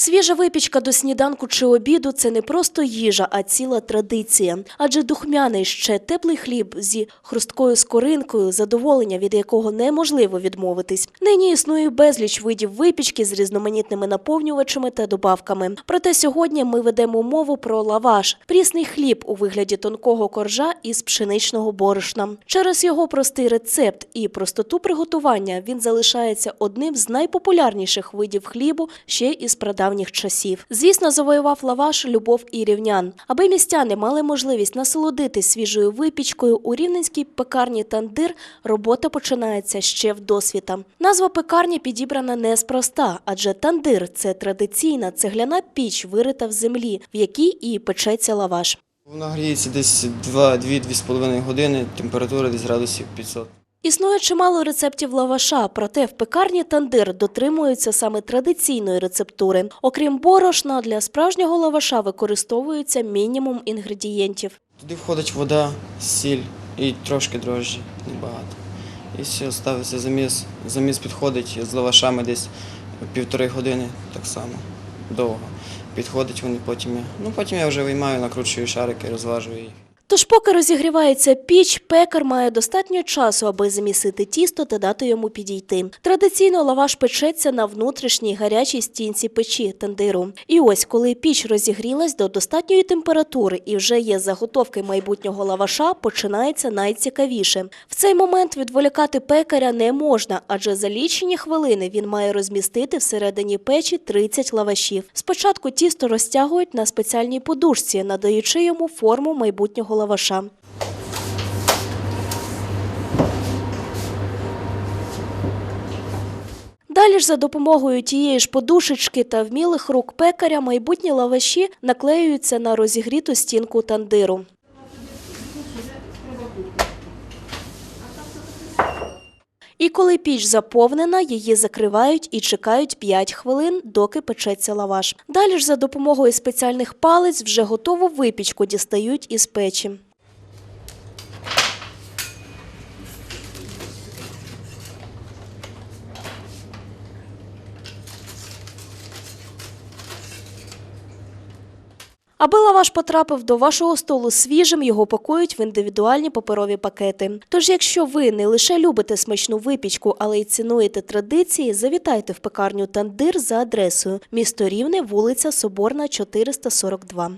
Свіжа випічка до сніданку чи обіду це не просто їжа, а ціла традиція. Адже духмяний ще теплий хліб зі хрусткою скоринкою, задоволення від якого неможливо відмовитись. Нині існує безліч видів випічки з різноманітними наповнювачами та добавками. Проте сьогодні ми ведемо мову про лаваш прісний хліб у вигляді тонкого коржа із пшеничного борошна. Через його простий рецепт і простоту приготування він залишається одним з найпопулярніших видів хлібу ще із прадавніх часів. Звісно, завоював лаваш любов і рівнян. Аби містяни мали можливість насолодитись свіжою випічкою у рівненській пекарні Тандир, робота починається ще в досвіта. Назва пекарні підібрана неспроста, адже тандир це традиційна цегляна піч, вирита в землі, в якій і печеться лаваш. Вона гріється десь 2-2-2,5 години, температура десь градусів 500. Існує чимало рецептів лаваша, проте в пекарні тандир дотримуються саме традиційної рецептури. Окрім борошна, для справжнього лаваша використовується мінімум інгредієнтів. Туди входить вода, сіль і трошки дрожжі, небагато. І все, ставиться заміс. Заміс підходить з лавашами десь півтори години, так само, довго. Підходить вони потім. Ну потім я вже виймаю, накручую шарики, розважую їх. Тож, поки розігрівається піч, пекар має достатньо часу, аби замісити тісто та дати йому підійти. Традиційно лаваш печеться на внутрішній гарячій стінці печі тандиру. І ось, коли піч розігрілась до достатньої температури і вже є заготовки майбутнього лаваша, починається найцікавіше. В цей момент відволікати пекаря не можна, адже за лічені хвилини він має розмістити всередині печі 30 лавашів. Спочатку тісто розтягують на спеціальній подушці, надаючи йому форму майбутнього лаваша. Далі ж за допомогою тієї ж подушечки та вмілих рук пекаря майбутні лаваші наклеюються на розігріту стінку тандиру. І коли піч заповнена, її закривають і чекають 5 хвилин, доки печеться лаваш. Далі ж за допомогою спеціальних палець вже готову випічку дістають із печі. Аби лаваш потрапив до вашого столу свіжим, його пакують в індивідуальні паперові пакети. Тож, якщо ви не лише любите смачну випічку, але й цінуєте традиції, завітайте в пекарню Тандир за адресою місто Рівне, вулиця Соборна, 442.